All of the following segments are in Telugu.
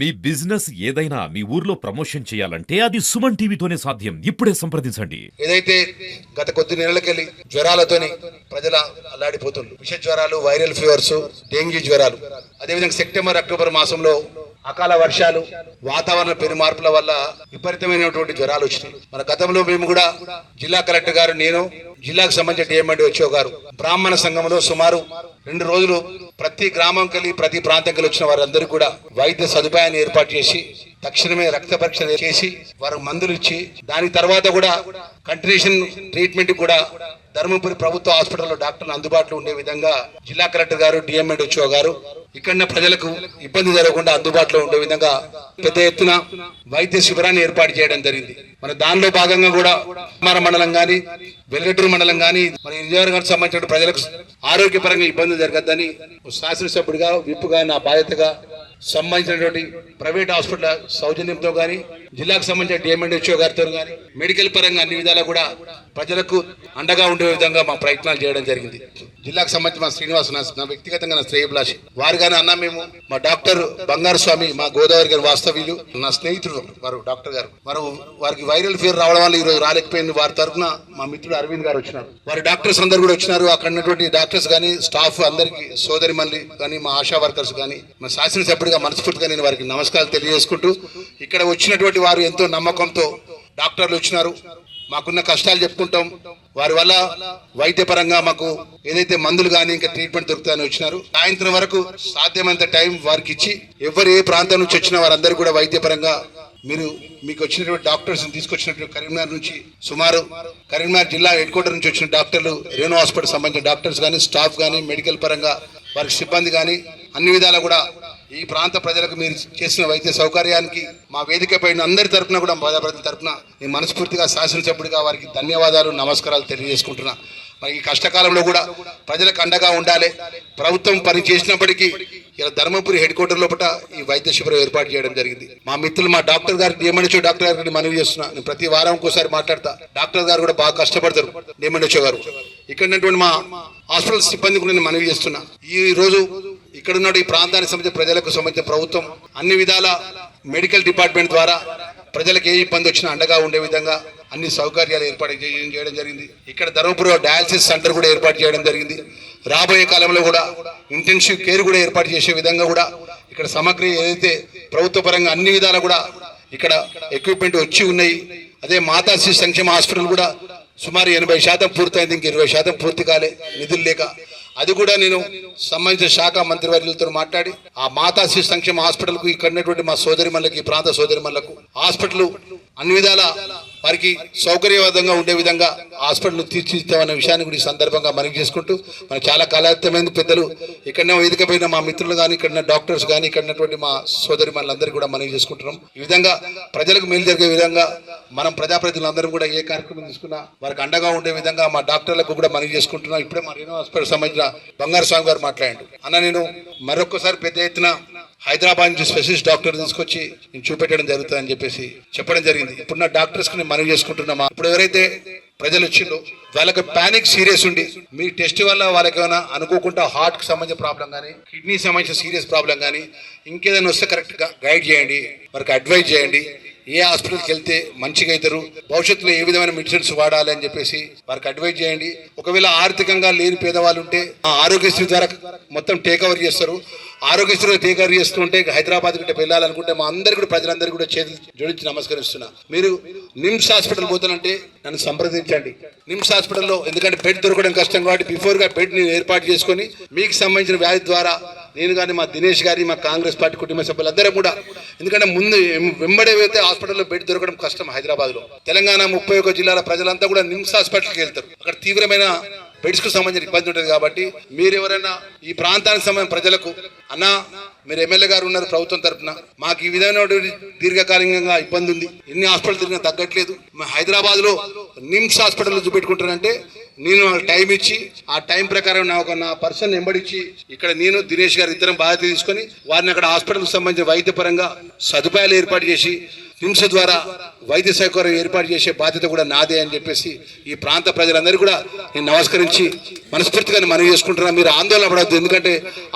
మీ బిజినెస్ ఏదైనా మీ ఊర్లో ప్రమోషన్ చేయాలంటే అది సుమన్ టీవీతోనే సాధ్యం. ఇప్పుడే సంప్రదించండి. ఏదైతే గత కొద్ది నెలలకెళ్ళి జ్వరాలతోని ప్రజల అల్లాడిపోతుండ్రు. విష జ్వరాలు వైరల్ ఫీవర్స్ డెంగ్యూ జ్వరాలు. అదేవిధంగా సెప్టెంబర్ అక్టోబర్ మాసంలో అకాల వర్షాలు వాతావరణ పెను మార్పుల వల్ల విపరీతమైనటువంటి జ్వరాలు వచ్చినాయి. మన గతంలో మేము కూడా జిల్లా కలెక్టర్ గారు నేను జిల్లాకు సంబంధించిన డిఎంఎండి వచ్చో గారు బ్రాహ్మణ సంఘంలో సుమారు రెండు రోజులు ప్రతి గ్రామం కలిగి ప్రతి ప్రాంతం కలిగి వచ్చిన వారందరూ కూడా వైద్య సదుపాయాన్ని ఏర్పాటు చేసి తక్షణమే రక్త పరీక్ష చేసి వారు మందులు ఇచ్చి దాని తర్వాత కూడా కంటిన్యూషన్ ట్రీట్మెంట్ కూడా ధర్మపురి ప్రభుత్వ హాస్పిటల్లో డాక్టర్లు అందుబాటులో ఉండే విధంగా జిల్లా కలెక్టర్ గారు డిఎంఎడ్ వచ్చో గారు ఇక్కడ ప్రజలకు ఇబ్బంది జరగకుండా అందుబాటులో ఉండే విధంగా పెద్ద ఎత్తున వైద్య శిబిరాన్ని ఏర్పాటు చేయడం జరిగింది. మన దానిలో భాగంగా కూడా కుమార మండలం కానీ వెల్లటూరు మండలం కానీ మన నియోజకవర్గానికి సంబంధించిన ప్రజలకు ఆరోగ్యపరంగా ఇబ్బంది జరగద్దని ఓ శాసనసభ్యుడిగా విప్పుగా నా బాధ్యతగా సంబంధించినటువంటి ప్రైవేట్ హాస్పిటల్ సౌజన్యంతో కానీ జిల్లాకు సంబంధించిన డిఎంఎన్హెచ్ఓ గారితో కానీ మెడికల్ పరంగా అన్ని విధాలా కూడా ప్రజలకు అండగా ఉండే విధంగా మా ప్రయత్నాలు చేయడం జరిగింది. జిల్లాకు సంబంధించి మా శ్రీనివాస్ నా వ్యక్తిగతంగా నా శ్రేయభిలాషి. వారు కానీ అన్న మేము మా డాక్టర్ బంగారు స్వామి మా గోదావరి గారి వాస్తవ్యులు నా స్నేహితుడు వారు డాక్టర్ గారు. వారు వారికి వైరల్ ఫీవర్ రావడం వల్ల ఈ రోజు రాలేకపోయింది. వారి తరఫున మా మిత్రుడు అరవింద్ గారు వచ్చినారు. వారి డాక్టర్స్ అందరు కూడా వచ్చినారు. అక్కడ ఉన్నటువంటి డాక్టర్స్ కానీ స్టాఫ్ అందరికి సోదరి మళ్ళీ కానీ మా ఆశా వర్కర్స్ కానీ మా శాసనసభ్యుడిగా మనస్ఫూర్తిగా నేను వారికి నమస్కారాలు తెలియజేసుకుంటూ ఇక్కడ వచ్చినటువంటి వారు ఎంతో నమ్మకంతో డాక్టర్లు వచ్చినారు. మాకున్న కష్టాలు చెప్పుకుంటాం. వారి వల్ల వైద్యపరంగా మాకు ఏదైతే మందులు కానీ ఇంకా ట్రీట్మెంట్ దొరుకుతాయని వచ్చినారు సాయంత్రం వరకు సాధ్యమైనంత టైం వారికి ఇచ్చి ఎవరు ఏ ప్రాంతం నుంచి వచ్చిన వారందరూ కూడా వైద్యపరంగా మీరు మీకు వచ్చినటువంటి డాక్టర్స్ తీసుకొచ్చినటువంటి కరీంనగర్ నుంచి సుమారు కరీంనగర్ జిల్లా హెడ్ క్వార్టర్ నుంచి వచ్చిన డాక్టర్లు రేణు హాస్పిటల్ సంబంధించిన డాక్టర్స్ కానీ స్టాఫ్ కానీ మెడికల్ పరంగా వారికి సిబ్బంది కానీ అన్ని విధాలా కూడా ఈ ప్రాంత ప్రజలకు మీరు చేసిన వైద్య సౌకర్యానికి మా వేదికపై అందరి తరపున కూడా మా ప్రజల తరపున నేను మనస్ఫూర్తిగా శాసనసభ్యుడిగా వారికి ధన్యవాదాలు నమస్కారాలు తెలియజేసుకుంటున్నా. మరి ఈ కష్టకాలంలో కూడా ప్రజలకు అండగా ఉండాలి. ప్రభుత్వం పని చేసినప్పటికీ ఇలా ధర్మపురి హెడ్ క్వార్టర్ లోపల ఈ వైద్య శిబిరం ఏర్పాటు చేయడం జరిగింది. మా మిత్రులు మా డాక్టర్ గారికి డిఎంఎన్హెచ్ఓ డాక్టర్ గారికి మనవి చేస్తున్నా. నేను ప్రతి వారం ఒకసారి మాట్లాడతా. డాక్టర్ గారు కూడా బాగా కష్టపడతారు డిఎంఎన్హెచ్ఓ గారు. ఇక్కడ మా హాస్పిటల్ సిబ్బంది కూడా నేను మనవి చేస్తున్నా. ఈ రోజు ఇక్కడ ఉన్న ఈ ప్రాంతానికి సంబంధించిన ప్రజలకు సంబంధించిన ప్రభుత్వం అన్ని విధాల మెడికల్ డిపార్ట్మెంట్ ద్వారా ప్రజలకు ఏ ఇబ్బంది వచ్చినా అండగా ఉండే విధంగా అన్ని సౌకర్యాలు ఏర్పాటు చేయడం జరిగింది. ఇక్కడ ధర్మపురం డయాలసిస్ సెంటర్ కూడా ఏర్పాటు చేయడం జరిగింది. రాబోయే కాలంలో కూడా ఇంటెన్సివ్ కేర్ కూడా ఏర్పాటు చేసే విధంగా కూడా ఇక్కడ సమగ్ర ఏదైతే ప్రభుత్వ పరంగా అన్ని విధాలు కూడా ఇక్కడ ఎక్విప్మెంట్ వచ్చి ఉన్నాయి. అదే మాతా శిశు సంక్షేమ హాస్పిటల్ కూడా సుమారు ఎనభై శాతం పూర్తయింది. ఇంక ఇరవై శాతం పూర్తి కాలే. నిధులు లేక అది కూడా నేను సంబంధించిన శాఖ మంత్రివర్యులతో మాట్లాడి ఆ మాతా శిశు సంక్షేమ హాస్పిటల్కు ఇక్కడ మా సోదరి ఈ ప్రాంత సోదరి హాస్పిటల్ అన్ని విధాల వారికి సౌకర్యవంతంగా ఉండే విధంగా హాస్పిటల్ తీర్చిదిద్దామనే విషయాన్ని కూడా ఈ సందర్భంగా మనం చేసుకుంటూ మనం చాలా కాలాతీతమైన పెద్దలు ఇక్కడనే వేదిక పైన మా మిత్రులు కానీ ఇక్కడ డాక్టర్స్ కానీ ఇక్కడ మా సోదరి మనలందరికీ కూడా మనం చేసుకుంటున్నాం. ఈ విధంగా ప్రజలకు మేలు జరిగే విధంగా మనం ప్రజాప్రతినిధులందరం కూడా ఏ కార్యక్రమం తీసుకున్నా వారికి అండగా ఉండే విధంగా మా డాక్టర్లకు కూడా మనం చేసుకుంటున్నాం. ఇప్పుడే మా రేణు హాస్పిటల్ సంబంధించిన బంగారు స్వామి గారు మాట్లాడారు. అన్న నేను మరొకసారి పెద్ద ఎత్తున హైదరాబాద్ నుంచి స్పెషలిస్ట్ డాక్టర్ తీసుకొచ్చి నేను చూపెట్టడం జరుగుతుందని చెప్పేసి చెప్పడం జరిగింది. ఇప్పుడున్న డాక్టర్స్కి నేను మనవి చేసుకుంటున్నామా? ఇప్పుడు ఎవరైతే ప్రజలు వచ్చిండో వాళ్ళకి పానిక్ సీరియస్ ఉండి మీ టెస్ట్ వల్ల వాళ్ళకి ఏమైనా అనుకోకుండా హార్ట్కి సంబంధించిన ప్రాబ్లం కానీ కిడ్నీ సంబంధించిన సీరియస్ ప్రాబ్లం కానీ ఇంకేదైనా వస్తే కరెక్ట్గా గైడ్ చేయండి వారికి అడ్వైజ్ చేయండి. ఏ హాస్పిటల్కి వెళ్తే మంచిగా అవుతారు భవిష్యత్తులో ఏ విధమైన మెడిసిన్స్ వాడాలి అని చెప్పేసి వారికి అడ్వైజ్ చేయండి. ఒకవేళ ఆర్థికంగా లేని పేదవాళ్ళు ఉంటే ఆ ఆరోగ్యశ్రీ ద్వారా మొత్తం టేక్ ఓవర్ చేస్తారు. ఆరోగ్యశ్రీ టేక్ చేస్తుంటే హైదరాబాద్ గిట్ట వెళ్ళాలనుకుంటే మా అందరికి కూడా ప్రజలందరికీ కూడా చేతులు జోడించి నమస్కరిస్తున్నా. మీరు నిమ్స్ హాస్పిటల్ పోతానంటే నన్ను సంప్రదించండి. నిమ్స్ హాస్పిటల్లో ఎందుకంటే బెడ్ దొరకడం కష్టం కాబట్టి బిఫోర్గా బెడ్ని బెడ్ నేను ఏర్పాటు చేసుకొని మీకు సంబంధించిన వ్యాధి ద్వారా నేను కానీ మా దినేష్ గారి మా కాంగ్రెస్ పార్టీ కుటుంబ సభ్యులందరూ కూడా ఎందుకంటే ముందు వెంబడే వెళ్తే హాస్పిటల్లో బెడ్ దొరకడం కష్టం హైదరాబాద్లో. తెలంగాణ ముప్పై ఒక జిల్లాల ప్రజలంతా కూడా నిమ్స్ హాస్పిటల్కి వెళ్తారు. అక్కడ తీవ్రమైన బెడ్స్ సంబంధించిన ఇబ్బంది ఉంటుంది కాబట్టి మీరు ఎవరైనా ఈ ప్రాంతానికి సంబంధించిన ప్రజలకు అన్నా మీరు ఎమ్మెల్యే గారు ఉన్నారు ప్రభుత్వం తరపున. మాకు ఈ విధమైనటువంటి దీర్ఘకాలికంగా ఇబ్బంది ఉంది. ఎన్ని హాస్పిటల్ తిరిగినా తగ్గట్లేదు. హైదరాబాద్లో నిమ్స్ హాస్పిటల్ చూపెట్టుకుంటానంటే నేను టైం ఇచ్చి ఆ టైం ప్రకారం నా ఒక నా పర్సన్ ఎంబడిచ్చి ఇక్కడ నేను దినేష్ గారు ఇద్దరం బాధ్యత తీసుకొని వారిని అక్కడ హాస్పిటల్కి సంబంధించిన వైద్యపరంగా సదుపాయాలు ఏర్పాటు చేసి హింస ద్వారా వైద్య సౌకర్యం ఏర్పాటు చేసే బాధ్యత కూడా నాదే అని చెప్పేసి ఈ ప్రాంత ప్రజలందరూ కూడా నేను నమస్కరించి మనస్ఫూర్తిగా మనవి చేసుకుంటున్నాను. మీరు ఆందోళన పడవద్దు. ఎందుకంటే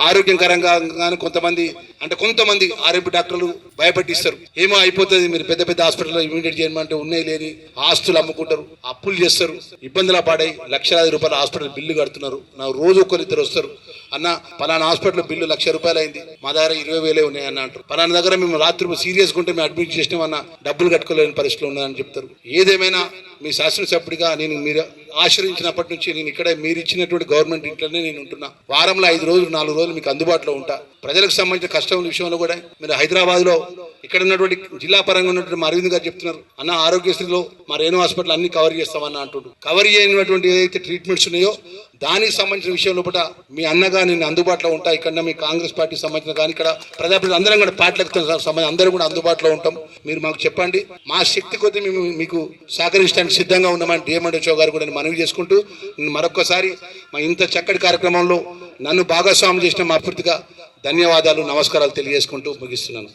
ఆరోగ్యకరంగా కానీ కొంతమంది అంటే కొంతమంది ఆరోగ్య డాక్టర్లు భయపెట్టిస్తారు. ఏమో అయిపోతుంది మీరు పెద్ద పెద్ద హాస్పిటల్లో ఇమీడియట్ చేయమంటే ఉన్నాయి లేని ఆస్తులు అమ్ముకుంటారు అప్పులు చేస్తారు ఇబ్బందుల పాడై లక్షలాది రూపాయల హాస్పిటల్ బిల్లు కడుతున్నారు. నా రోజు ఒకరు ఇద్దరు వస్తారు. అన్న పలానా హాస్పిటల్ బిల్లు లక్ష రూపాయలు అయింది మా దగ్గర ఇరవై వేలే ఉన్నాయి అన్న అంటారు. పలానా దగ్గర మేము రాత్రి సీరియస్గా ఉంటే మేము అడ్మిట్ చేసినామన్న డబ్బులు కట్టుకోలేని పరిస్థితిలో ఉన్నాయని చెప్తారు. ఏదేమైనా మీ శాసనసభ్యుడిగా నేను మీరు ఆశ్రయించినప్పటి నుంచి నేను ఇక్కడే మీరు ఇచ్చినటువంటి గవర్నమెంట్ ఇంట్లోనే నేను ఉంటున్నా. వారంలో ఐదు రోజులు నాలుగు రోజులు మీకు అందుబాటులో ఉంటా. ప్రజలకు సంబంధించిన కష్టం విషయంలో కూడా మీరు హైదరాబాద్లో ఇక్కడ ఉన్నటువంటి జిల్లా పరంగా ఉన్నటువంటి మా అరవింద్ గారు చెప్తున్నారు. అన్న ఆరోగ్యశ్రీలో మా రేణు హాస్పిటల్ అన్ని కవర్ చేస్తామని అంటున్నారు కవర్ చేయనటువంటి ఏదైతే ట్రీట్మెంట్స్ ఉన్నాయో దానికి సంబంధించిన విషయం లోపల మీ అన్నగా నేను అందుబాటులో ఉంటా ఇక్కడ మీ కాంగ్రెస్ పార్టీకి సంబంధించిన కానీ ఇక్కడ ప్రజాప్రతి అందరం కూడా పార్టీలకు సంబంధించి అందరూ కూడా అందుబాటులో ఉంటాం. మీరు మాకు చెప్పండి. మా శక్తి కొద్దీ మేము మీకు సహకరించడానికి సిద్ధంగా ఉన్నామని డిఎంఎడ్ఓ గారు కూడా నేను మనవి చేసుకుంటూ మరొకసారి మా ఇంత చక్కటి కార్యక్రమంలో నన్ను భాగస్వామ్యం చేసిన మా పూర్తిగా ధన్యవాదాలు నమస్కారాలు తెలియజేసుకుంటూ ముగిస్తున్నాను.